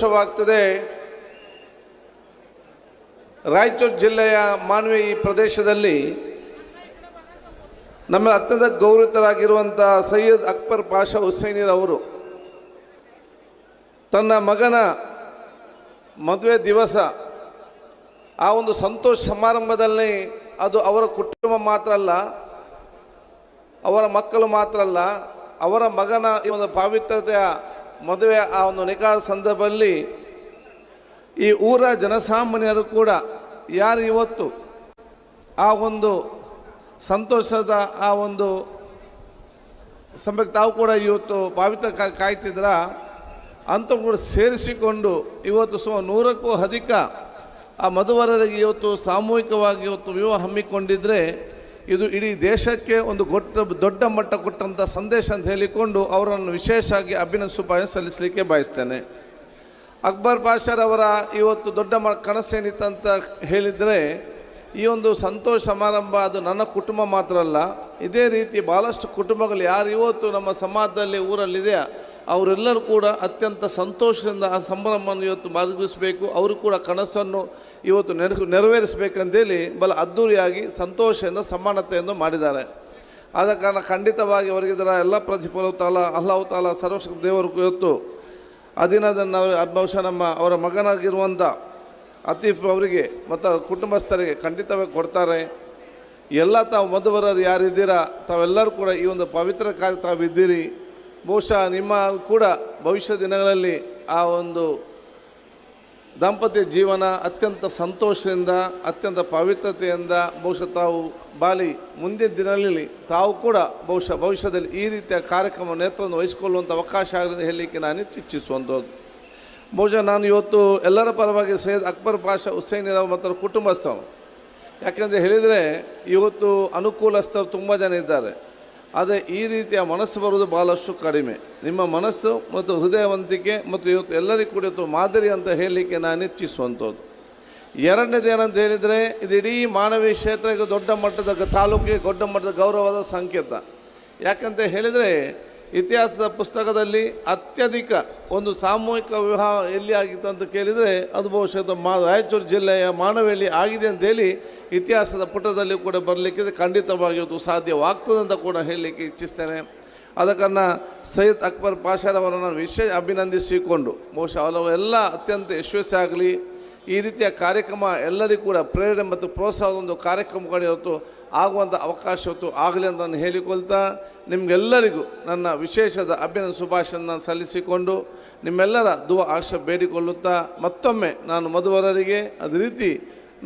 ಸಂತೋಷವಾಗ್ತದೆ ರಾಯಚೂರು ಜಿಲ್ಲೆಯ ಮಾನ್ವಿ ಈ ಪ್ರದೇಶದಲ್ಲಿ ನಮ್ಮ ಅತ್ಯಂತ ಗೌರವಿತರಾಗಿರುವಂಥ ಸೈಯದ್ ಅಕ್ಬರ್ ಪಾಷಾ ಹುಸೈನಿರವರು ತನ್ನ ಮಗನ ಮದುವೆ ದಿವಸ ಆ ಒಂದು ಸಂತೋಷ ಸಮಾರಂಭದಲ್ಲಿ ಅದು ಅವರ ಕುಟುಂಬ ಮಾತ್ರ ಅಲ್ಲ, ಅವರ ಮಕ್ಕಳು ಮಾತ್ರ ಅಲ್ಲ, ಅವರ ಮಗನ ಈ ಒಂದು ಪಾವಿತ್ರತೆಯ ಮದುವೆ ಆ ಒಂದು ನಿಖಾ ಸಂದರ್ಭದಲ್ಲಿ ಈ ಊರ ಜನಸಾಮಾನ್ಯರು ಕೂಡ ಯಾರು ಇವತ್ತು ಆ ಒಂದು ಸಂತೋಷದ ಆ ಒಂದು ಸಮಯಕ್ಕೆ ತಾವು ಕೂಡ ಇವತ್ತು ಭಾವಿತ ಕಾಯ್ತಿದ್ರ ಅಂತ ಕೂಡ ಸೇರಿಸಿಕೊಂಡು ಇವತ್ತು ಸುಮಾರು ನೂರಕ್ಕೂ ಅಧಿಕ ಆ ಮಧುವರರಿಗೆ ಇವತ್ತು ಸಾಮೂಹಿಕವಾಗಿ ಇವತ್ತು ವಿವಾಹ ಹಮ್ಮಿಕೊಂಡಿದ್ರೆ ಇದು ಇಡೀ ದೇಶಕ್ಕೆ ಒಂದು ಗೊಟ್ಟ, ದೊಡ್ಡ ಮಟ್ಟ ಕೊಟ್ಟಂಥ ಸಂದೇಶ ಅಂತ ಹೇಳಿಕೊಂಡು ಅವರನ್ನು ವಿಶೇಷವಾಗಿ ಅಭಿನಂದಿಸುಪಾಯ ಸಲ್ಲಿಸಲಿಕ್ಕೆ ಬಯಸ್ತೇನೆ. ಅಕ್ಬರ್ ಪಾಷರ್ ಅವರ ಇವತ್ತು ದೊಡ್ಡ ಮ ಕನಸೇನಿತ್ತಂತ ಹೇಳಿದರೆ, ಈ ಒಂದು ಸಂತೋಷ ಸಮಾರಂಭ ಅದು ನನ್ನ ಕುಟುಂಬ ಮಾತ್ರ ಅಲ್ಲ, ಇದೇ ರೀತಿ ಭಾಳಷ್ಟು ಕುಟುಂಬಗಳು ಯಾರು ಇವತ್ತು ನಮ್ಮ ಸಮಾಜದಲ್ಲಿ ಊರಲ್ಲಿದೆ ಅವರೆಲ್ಲರೂ ಕೂಡ ಅತ್ಯಂತ ಸಂತೋಷದಿಂದ ಆ ಸಂಭ್ರಮವನ್ನು ಇವತ್ತು ಮಾರ್ಗಿಸಬೇಕು ಅವರು ಕೂಡ ಕನಸನ್ನು ಇವತ್ತು ನೆರ, ನೆರವೇರಿಸಬೇಕಂತೇಳಿ ಬಲ ಅದ್ಧೂರಿಯಾಗಿ ಸಂತೋಷದಿಂದ ಸಮಾನತೆಯನ್ನು ಮಾಡಿದ್ದಾರೆ. ಆದ ಕಾರಣ ಖಂಡಿತವಾಗಿ ಅವರಿಗೆ ಇದರ ಎಲ್ಲ ಪ್ರತಿಫಲವು ತಾಲ, ಅಲ್ಲಾಹು ತಾಲ ಸರ್ವಶಕ್ತ ದೇವರು ಇವತ್ತು ಅದಿನದನ್ನು ಅವರು ಬಹುಶಃ ನಮ್ಮ ಅವರ ಮಗನಾಗಿರುವಂಥ ಅತೀಫ್ ಅವರಿಗೆ ಮತ್ತು ಕುಟುಂಬಸ್ಥರಿಗೆ ಖಂಡಿತವಾಗಿ ಕೊಡ್ತಾರೆ. ಎಲ್ಲ ತಾವು ಮಧುವರರು ಯಾರಿದ್ದೀರಾ, ತಾವೆಲ್ಲರೂ ಕೂಡ ಈ ಒಂದು ಪವಿತ್ರ ಕಾರ್ಯ ತಾವು ಇದ್ದೀರಿ ಬಹುಶಃ ನಿಮ್ಮ ಕೂಡ ಭವಿಷ್ಯ ದಿನಗಳಲ್ಲಿ ಆ ಒಂದು ದಾಂಪತ್ಯ ಜೀವನ ಅತ್ಯಂತ ಸಂತೋಷದಿಂದ, ಅತ್ಯಂತ ಪವಿತ್ರತೆಯಿಂದ ಬಹುಶಃ ತಾವು ಬಾಲಿ ಮುಂದಿನ ದಿನಗಳಲ್ಲಿ ತಾವು ಕೂಡ ಬಹುಶಃ ಭವಿಷ್ಯದಲ್ಲಿ ಈ ರೀತಿಯ ಕಾರ್ಯಕ್ರಮ ನೇತೃತ್ವವನ್ನು ವಹಿಸಿಕೊಳ್ಳುವಂಥ ಅವಕಾಶ ಆಗಲಿದೆ ಹೇಳಲಿಕ್ಕೆ ನಾನು ಇಚ್ಛಿಸುವಂಥದ್ದು ಬಹುಶಃ ನಾನು ಇವತ್ತು ಎಲ್ಲರ ಪರವಾಗಿ ಸೈಯದ್ ಅಕ್ಬರ್ ಪಾಷಾ ಹುಸೈನಿರವ್ ಮತ್ತು ಕುಟುಂಬಸ್ಥರು ಯಾಕೆಂದರೆ ಹೇಳಿದರೆ ಇವತ್ತು ಅನುಕೂಲಸ್ಥರು ತುಂಬ ಜನ ಇದ್ದಾರೆ. ಆದರೆ ಈ ರೀತಿಯ ಮನಸ್ಸು ಬರುವುದು ಭಾಳಷ್ಟು ಕಡಿಮೆ. ನಿಮ್ಮ ಮನಸ್ಸು ಮತ್ತು ಹೃದಯವಂತಿಕೆ ಮತ್ತು ಇವತ್ತು ಎಲ್ಲರಿಗೂ ಕೂಡ ಇವತ್ತು ಮಾದರಿ ಅಂತ ಹೇಳಲಿಕ್ಕೆ ನಾನು ಇಚ್ಛಿಸುವಂಥದ್ದು. ಎರಡನೇದು ಏನಂತ ಹೇಳಿದರೆ, ಇದು ಇಡೀ ಮಾನವೀಯ ಕ್ಷೇತ್ರಕ್ಕೆ ದೊಡ್ಡ ಮಟ್ಟದ ತಾಲೂಕಿಗೆ ದೊಡ್ಡ ಮಟ್ಟದ ಗೌರವದ ಸಂಕೇತ. ಯಾಕಂತ ಹೇಳಿದರೆ ಇತಿಹಾಸದ ಪುಸ್ತಕದಲ್ಲಿ ಅತ್ಯಧಿಕ ಒಂದು ಸಾಮೂಹಿಕ ವಿವಾಹ ಎಲ್ಲಿ ಆಗಿತ್ತು ಅಂತ ಕೇಳಿದರೆ ಅದು ಬಹುಶಃ ಮಾ, ರಾಯಚೂರು ಜಿಲ್ಲೆಯ ಮಾನವೇಲಿ ಆಗಿದೆ ಅಂತೇಳಿ ಇತಿಹಾಸದ ಪುಟದಲ್ಲಿ ಕೂಡ ಬರಲಿಕ್ಕೆ ಖಂಡಿತವಾಗಿಯೂ ಸಾಧ್ಯವಾಗ್ತದೆ ಅಂತ ಕೂಡ ಹೇಳಲಿಕ್ಕೆ ಇಚ್ಛಿಸ್ತೇನೆ. ಅದಕ್ಕನ್ನು ಸೈಯದ್ ಅಕ್ಬರ್ ಪಾಷಾರವರನ್ನು ವಿಶೇಷ ಅಭಿನಂದಿಸಿಕೊಂಡು, ಬಹುಶಃ ಎಲ್ಲ ಅತ್ಯಂತ ಯಶಸ್ವಿ ಆಗಲಿ. ಈ ರೀತಿಯ ಕಾರ್ಯಕ್ರಮ ಎಲ್ಲರಿಗೂ ಕೂಡ ಪ್ರೇರಣೆ ಮತ್ತು ಪ್ರೋತ್ಸಾಹದ ಒಂದು ಕಾರ್ಯಕ್ರಮಗಳು ಇವತ್ತು ಆಗುವಂಥ ಅವಕಾಶ ಇವತ್ತು ಆಗಲಿ ಅಂತ ನಾನು ಹೇಳಿಕೊಳ್ತಾ, ನಿಮಗೆಲ್ಲರಿಗೂ ನನ್ನ ವಿಶೇಷದ ಅಭಿನಂದ ಶುಭಾಶಯನ ಸಲ್ಲಿಸಿಕೊಂಡು ನಿಮ್ಮೆಲ್ಲರ ದುವ ಆಶ ಬೇಡಿಕೊಳ್ಳುತ್ತಾ ಮತ್ತೊಮ್ಮೆ ನಾನು ಮಧುವರರಿಗೆ ಅದೇ ರೀತಿ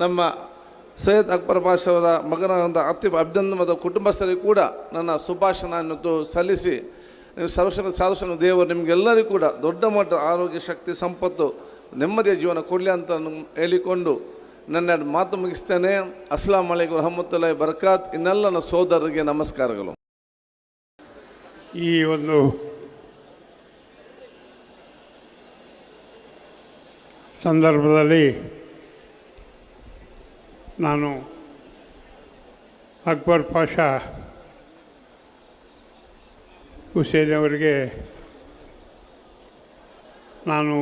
ನಮ್ಮ ಸೈಯದ್ ಅಕ್ಬರ್ ಬಾಷ್ ಅವರ ಮಗನಾದಂಥ ಅತಿ ಅಭಿನಂದನದ ಕುಟುಂಬಸ್ಥರಿಗೆ ಕೂಡ ನನ್ನ ಶುಭಾಶಯನನ್ನು ಸಲ್ಲಿಸಿ ಸರ್ವಶಕ್ತ ಸಾರ್ವಶಕ್ತ ದೇವರು, ನಿಮಗೆಲ್ಲರಿಗೂ ಕೂಡ ದೊಡ್ಡ ಮಟ್ಟ ಆರೋಗ್ಯ, ಶಕ್ತಿ, ಸಂಪತ್ತು ನೆಮ್ಮದಿಯ ಜೀವನ ಕೊಡಲಿ ಅಂತ ಹೇಳಿಕೊಂಡು ನನ್ನ ಮಾತು ಮುಗಿಸ್ತೇನೆ. ಅಸ್ಲಾಂ ಅಲೈಕು ರಹಮತುಲ್ಲಾಹಿ ಬರಕಾತ್. ಇನ್ನೆಲ್ಲ ನನ್ನ ಸೋದರರಿಗೆ ನಮಸ್ಕಾರಗಳು. ಈ ಒಂದು ಸಂದರ್ಭದಲ್ಲಿ ನಾನು ಅಕ್ಬರ್ ಪಾಷಾ ಹುಸೇನ್ ಅವರಿಗೆ ನಾನು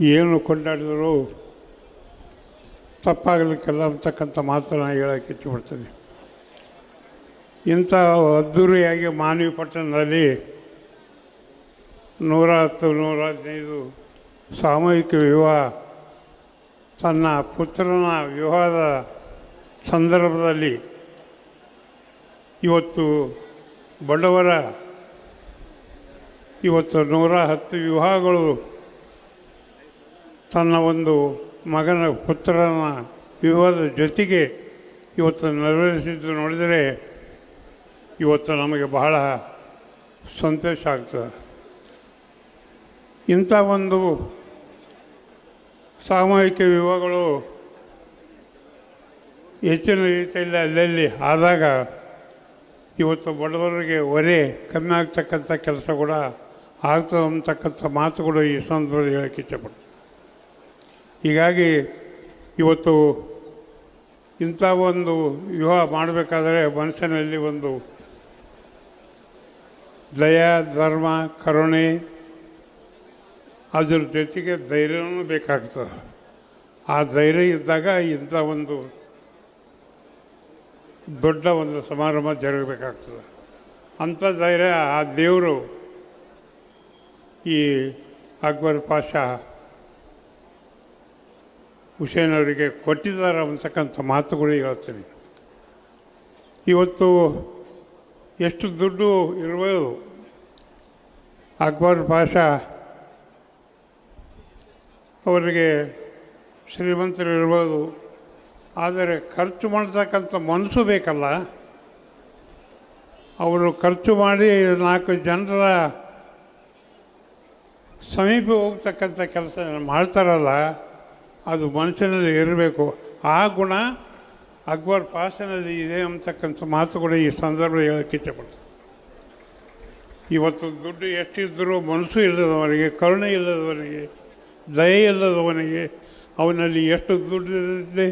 ಏನು ಕೊಂಡಾಡಿದರೂ ತಪ್ಪಾಗಲಿಕ್ಕೆಲ್ಲ ಅಂತಕ್ಕಂಥ ಮಾತನ್ನು ಹೇಳೋಕ್ಕೆ ಇಚ್ಛೆಪಡ್ತೀನಿ. ಇಂಥ ಅದ್ದೂರಿಯಾಗಿ ಮಾನವಿ ಪಟ್ಟಣದಲ್ಲಿ ನೂರ ಹತ್ತು, ನೂರ ಹದಿನೈದು ಸಾಮೂಹಿಕ ವಿವಾಹ, ತನ್ನ ಪುತ್ರನ ವಿವಾಹದ ಸಂದರ್ಭದಲ್ಲಿ ಇವತ್ತು ಬಡವರ, ಇವತ್ತು ನೂರ ಹತ್ತು ವಿವಾಹಗಳು ತನ್ನ ಒಂದು ಮಗನ ಪುತ್ರನ ವಿವಾಹದ ಜೊತೆಗೆ ಇವತ್ತು ನೆರವೇರಿಸಿದ್ದು ನೋಡಿದರೆ ಇವತ್ತು ನಮಗೆ ಬಹಳ ಸಂತೋಷ ಆಗ್ತದೆ. ಇಂಥ ಒಂದು ಸಾಮೂಹಿಕ ವಿವಾಹಗಳು ಹೆಚ್ಚಿನ ರೀತಿಯಲ್ಲಿ ಅಲ್ಲಲ್ಲಿ ಆದಾಗ ಇವತ್ತು ಬಡವರಿಗೆ ಒರೆ ಕಮ್ಮಿ ಆಗ್ತಕ್ಕಂಥ ಕೆಲಸ ಕೂಡ ಆಗ್ತದೆ ಅಂತಕ್ಕಂಥ ಮಾತುಗಳು ಈ ಸಂದರ್ಭದಲ್ಲಿ ಹೇಳಕ್ಕೆ ಇಷ್ಟಪಡ್ತೀನಿ. ಹೀಗಾಗಿ ಇವತ್ತು ಇಂಥ ಒಂದು ವಿವಾಹ ಮಾಡಬೇಕಾದರೆ ಮನುಷ್ಯನಲ್ಲಿ ಒಂದು ದಯ, ಧರ್ಮ, ಕರುಣೆ, ಅದರ ಜೊತೆಗೆ ಧೈರ್ಯನೂ ಬೇಕಾಗ್ತದೆ. ಆ ಧೈರ್ಯ ಇದ್ದಾಗ ಇಂಥ ಒಂದು ದೊಡ್ಡ ಒಂದು ಸಮಾರಂಭ ಜರುಗಬೇಕಾಗ್ತದೆ. ಅಂಥ ಧೈರ್ಯ ಆ ದೇವರು ಈ ಅಕ್ಬರ್ ಪಾಷಾ ಹುಸೇನ್ ಅವರಿಗೆ ಕೊಟ್ಟಿದ್ದಾರೆ ಅಂತಕ್ಕಂಥ ಮಾತುಗಳು ಹೇಳ್ತೀನಿ. ಇವತ್ತು ಎಷ್ಟು ದುಡ್ಡು ಇರ್ಬೋದು? ಅಕ್ಬರ್ ಪಾಷಾ ಅವರಿಗೆ ಶ್ರೀಮಂತರು ಇರ್ಬೋದು, ಆದರೆ ಖರ್ಚು ಮಾಡ್ತಕ್ಕಂಥ ಮನಸ್ಸು ಬೇಕಲ್ಲ. ಅವರು ಖರ್ಚು ಮಾಡಿ ನಾಲ್ಕು ಜನರ ಸಮೀಪ ಹೋಗ್ತಕ್ಕಂಥ ಕೆಲಸ ಮಾಡ್ತಾರಲ್ಲ ಅದು ಮನುಷ್ಯನಲ್ಲಿ ಇರಬೇಕು. ಆ ಗುಣ ಅಕ್ಬರ್ ಪಾಸನಲ್ಲಿ ಇದೆ ಅಂತಕ್ಕಂಥ ಮಾತು ಕೂಡ ಈ ಸಂದರ್ಭದಲ್ಲಿ ಹೇಳಕ್ಕೆ ಇಚ್ಛಪಡ್ತು ಇವತ್ತು ದುಡ್ಡು ಎಷ್ಟಿದ್ದರೂ ಮನಸ್ಸು ಇಲ್ಲದವನಿಗೆ, ಕರುಣೆ ಇಲ್ಲದವನಿಗೆ, ದಯೆ ಇಲ್ಲದವನಿಗೆ, ಅವನಲ್ಲಿ ಎಷ್ಟು ದುಡ್ಡು ಇದ್ದರೆ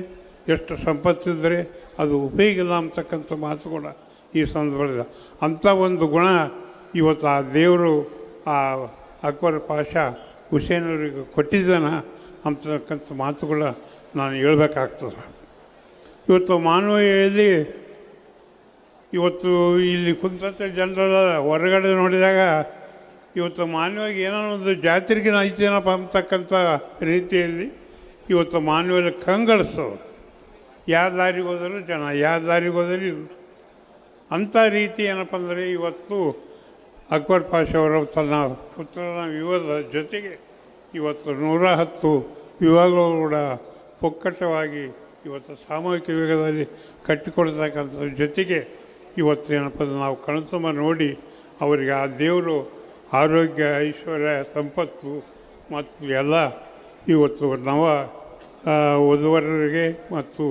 ಎಷ್ಟು ಸಂಪತ್ತಿದ್ದರೆ ಅದು ಉಪಯೋಗ ಇಲ್ಲ ಅಂತಕ್ಕಂಥ ಮಾತು ಕೂಡ ಈ ಸಂದರ್ಭದಲ್ಲಿ ಅಂಥ ಒಂದು ಗುಣ ಇವತ್ತು ಆ ದೇವರು, ಆ ಅಕ್ಬರ್ ಪಾಷ ಹುಸೇನವರಿಗೆ ಕೊಟ್ಟಿದ್ದಾನ. ಅಂತಕ್ಕಂಥ ಮಾತುಗಳ ನಾನು ಹೇಳ್ಬೇಕಾಗ್ತದೆ ಇವತ್ತು ಮಾನವೀಯಲ್ಲಿ ಇವತ್ತು ಇಲ್ಲಿ ಕುಂತ ಜನರೆಲ್ಲ ಹೊರಗಡೆ ನೋಡಿದಾಗ ಇವತ್ತು ಮಾನವಿಗೆ ಏನೋ ಒಂದು ಜಾತ್ರೆಗೆ ಐತೇನಪ್ಪ ಅಂತಕ್ಕಂಥ ರೀತಿಯಲ್ಲಿ ಇವತ್ತು ಮಾನವಿಯಲ್ಲಿ ಕಂಗಳಿಸ್ತವೆ ಯಾವ ದಾರಿಗೆ ಹೋದರೂ ಜನ, ಯಾವ ದಾರಿಗೆ ಹೋದರೂ. ಅಂಥ ರೀತಿ ಏನಪ್ಪ ಅಂದರೆ ಇವತ್ತು ಅಕ್ಬರ್ ಪಾಷವರು ತನ್ನ ಪುತ್ರನ ವಿವರದ ಜೊತೆಗೆ ಇವತ್ತು ನೂರ ಹತ್ತು ವಿವಾಹಗಳು ಕೂಡ ಪೊಕ್ಕಟವಾಗಿ ಇವತ್ತು ಸಾಮೂಹಿಕ ವೇಗದಲ್ಲಿ ಕಟ್ಟಿಕೊಳ್ತಕ್ಕಂಥ ಜೊತೆಗೆ ಇವತ್ತು ಏನಪ್ಪ ನಾವು ಕಣ್ತುಂಬ ನೋಡಿ ಅವರಿಗೆ ಆ ದೇವರು ಆರೋಗ್ಯ, ಐಶ್ವರ್ಯ, ಸಂಪತ್ತು ಮತ್ತು ಎಲ್ಲ ಇವತ್ತು ನವ ವಧುವರರಿಗೆ ಮತ್ತು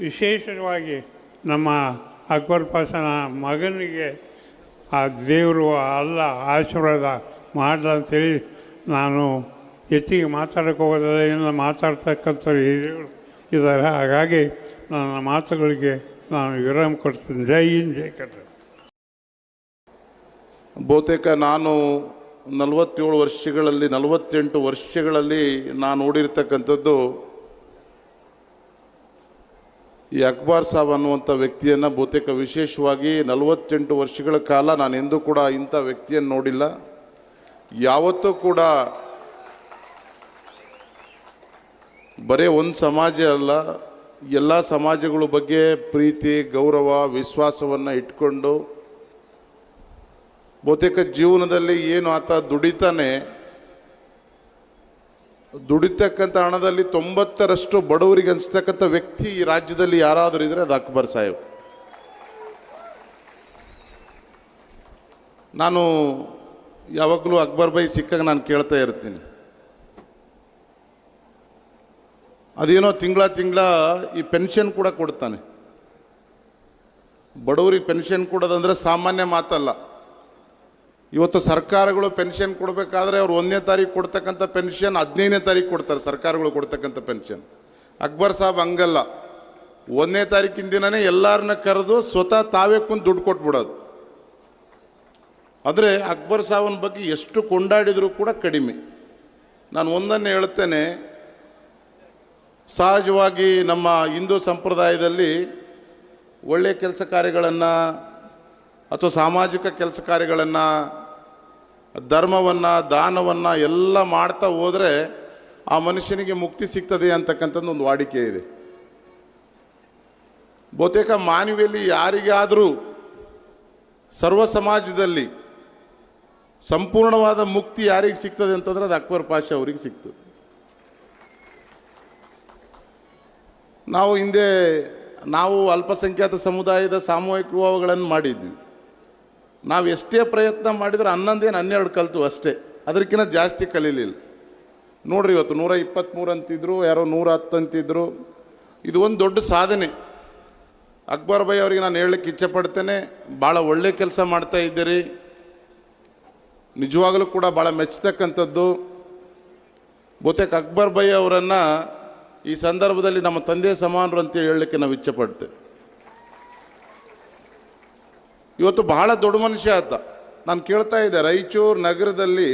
ವಿಶೇಷವಾಗಿ ನಮ್ಮ ಅಕ್ಬರ್ ಪಾಷನ ಮಗನಿಗೆ ಆ ದೇವರು ಅಲ್ಲ, ಆಶೀರ್ವಾದ ಮಾಡ್ದ ಅಂತೇಳಿ ನಾನು ಹೆಚ್ಚಿಗೆ ಮಾತಾಡೋಕೆ ಹೋಗೋದಿಲ್ಲ ಏನೋ ಮಾತಾಡ್ತಕ್ಕಂಥವ್ರು ಹಿರಿಯರು ಇದ್ದಾರೆ. ಹಾಗಾಗಿ ನನ್ನ ಮಾತುಗಳಿಗೆ ನಾನು ವಿರಾಮ ಕೊಡ್ತೀನಿ. ಜೈ ಹಿಂದ್, ಜೈ ಬಹುತೇಕ ನಾನು ನಲವತ್ತೇಳು ವರ್ಷಗಳಲ್ಲಿ, ನಲವತ್ತೆಂಟು ವರ್ಷಗಳಲ್ಲಿ ನಾನು ನೋಡಿರ್ತಕ್ಕಂಥದ್ದು ಈ ಅಕ್ಬಾರ್ ಸಾಬ್ ಅನ್ನುವಂಥ ವ್ಯಕ್ತಿಯನ್ನು ಬಹುತೇಕ ವಿಶೇಷವಾಗಿ ನಲವತ್ತೆಂಟು ವರ್ಷಗಳ ಕಾಲ ನಾನು ಎಂದೂ ಕೂಡ ಇಂಥ ವ್ಯಕ್ತಿಯನ್ನು ನೋಡಿಲ್ಲ. ಯಾವತ್ತೂ ಕೂಡ ಬರೀ ಒಂದು ಸಮಾಜ ಅಲ್ಲ, ಎಲ್ಲ ಸಮಾಜಗಳ ಬಗ್ಗೆ ಪ್ರೀತಿ, ಗೌರವ, ವಿಶ್ವಾಸವನ್ನು ಇಟ್ಕೊಂಡು ಬಹುತೇಕ ಜೀವನದಲ್ಲಿ ಏನು ಆತ ದುಡಿತಾನೆ, ದುಡಿತಕ್ಕಂಥ ಹಣದಲ್ಲಿ ತೊಂಬತ್ತರಷ್ಟು ಬಡವರಿಗೆ ಅನಿಸ್ತಕ್ಕಂಥ ವ್ಯಕ್ತಿ ಈ ರಾಜ್ಯದಲ್ಲಿ ಯಾರಾದರೂ ಇದ್ರೆ ಅದು ಅಕ್ಬರ್ ಸಾಹೇಬ್. ನಾನು ಯಾವಾಗಲೂ ಅಕ್ಬರ್ ಬೈ ಸಿಕ್ಕಾಗ ನಾನು ಕೇಳ್ತಾ ಇರ್ತೀನಿ. ಅದೇನೋ ತಿಂಗಳ ತಿಂಗಳ ಈ ಪೆನ್ಷನ್ ಕೂಡ ಕೊಡ್ತಾನೆ. ಬಡವರಿಗೆ ಪೆನ್ಷನ್ ಕೊಡೋದಂದ್ರೆ ಸಾಮಾನ್ಯ ಮಾತಲ್ಲ. ಇವತ್ತು ಸರ್ಕಾರಗಳು ಪೆನ್ಷನ್ ಕೊಡಬೇಕಾದ್ರೆ ಅವ್ರು ಒಂದನೇ ತಾರೀಕು ಕೊಡ್ತಕ್ಕಂಥ ಪೆನ್ಷನ್, ಹದಿನೈದನೇ ತಾರೀಕು ಕೊಡ್ತಾರೆ ಸರ್ಕಾರಗಳು ಕೊಡ್ತಕ್ಕಂಥ ಪೆನ್ಷನ್. ಅಕ್ಬರ್ ಸಾಬ್ ಹಂಗಲ್ಲ. ಒಂದನೇ ತಾರೀಕಿನ ದಿನನೇ ಎಲ್ಲರನ್ನ ಕರೆದು ಸ್ವತಃ ತಾವೇ ಕುಂತು ದುಡ್ಡು ಕೊಟ್ಬಿಡೋದು. ಆದರೆ ಅಕ್ಬರ್ ಸಾಬನ ಬಗ್ಗೆ ಎಷ್ಟು ಕೊಂಡಾಡಿದರೂ ಕೂಡ ಕಡಿಮೆ. ನಾನು ಒಂದನ್ನು ಹೇಳ್ತೇನೆ ಸಹಜವಾಗಿ ನಮ್ಮ ಹಿಂದೂ ಸಂಪ್ರದಾಯದಲ್ಲಿ ಒಳ್ಳೆಯ ಕೆಲಸ ಕಾರ್ಯಗಳನ್ನು ಅಥವಾ ಸಾಮಾಜಿಕ ಕೆಲಸ ಕಾರ್ಯಗಳನ್ನು, ಧರ್ಮವನ್ನು, ದಾನವನ್ನು ಎಲ್ಲ ಮಾಡ್ತಾ ಹೋದರೆ ಆ ಮನುಷ್ಯನಿಗೆ ಮುಕ್ತಿ ಸಿಗ್ತದೆ ಅಂತಕ್ಕಂಥದ್ದು ಒಂದು ವಾಡಿಕೆ ಇದೆ. ಬಹುತೇಕ ಮಾನವಿಯಲ್ಲಿ ಯಾರಿಗಾದರೂ ಸರ್ವ ಸಮಾಜದಲ್ಲಿ ಸಂಪೂರ್ಣವಾದ ಮುಕ್ತಿ ಯಾರಿಗೆ ಸಿಗ್ತದೆ ಅಂತಂದ್ರೆ ಅದು ಅಕ್ಬರ್ ಪಾಷಾ ಅವರಿಗೆ ಸಿಗ್ತದೆ. ನಾವು ಹಿಂದೆ ನಾವು ಅಲ್ಪಸಂಖ್ಯಾತ ಸಮುದಾಯದ ಸಾಮೂಹಿಕ ವಿವಾಹಗಳನ್ನು ಮಾಡಿದ್ವಿ. ನಾವು ಎಷ್ಟೇ ಪ್ರಯತ್ನ ಮಾಡಿದ್ರೆ ಹನ್ನೊಂದೇನು ಹನ್ನೆರಡು ಕಲಿತು ಅಷ್ಟೇ. ಅದಕ್ಕಿಂತ ಜಾಸ್ತಿ ಕಲೀಲಿಲ್ಲ. ನೋಡ್ರಿ ಇವತ್ತು ನೂರ ಇಪ್ಪತ್ತ್ಮೂರು ಅಂತಿದ್ರು, ಯಾರೋ ನೂರ ಹತ್ತು ಅಂತಿದ್ರು. ಇದು ಒಂದು ದೊಡ್ಡ ಸಾಧನೆ. ಅಕ್ಬರ್ ಬೈ ಅವರಿಗೆ ನಾನು ಹೇಳಲಿಕ್ಕೆ ಇಚ್ಛೆಪಡ್ತೇನೆ ಭಾಳ ಒಳ್ಳೆ ಕೆಲಸ ಮಾಡ್ತಾ ಇದ್ದೀರಿ. ನಿಜವಾಗಲೂ ಕೂಡ ಭಾಳ ಮೆಚ್ಚತಕ್ಕಂಥದ್ದು. ಬಹುತೇಕ ಅಕ್ಬರ್ ಬೈ ಅವರನ್ನು ಈ ಸಂದರ್ಭದಲ್ಲಿ ನಮ್ಮ ತಂದೆ ಸಮಾನರು ಅಂತ ಹೇಳಲಿಕ್ಕೆ ನಾವು ಇಚ್ಛೆಪಡ್ತೇವೆ. ಇವತ್ತು ಬಹಳ ದೊಡ್ಡ ಮನುಷ್ಯ ಆತ. ನಾನು ಕೇಳ್ತಾ ಇದ್ದೆ, ರಾಯಚೂರು ನಗರದಲ್ಲಿ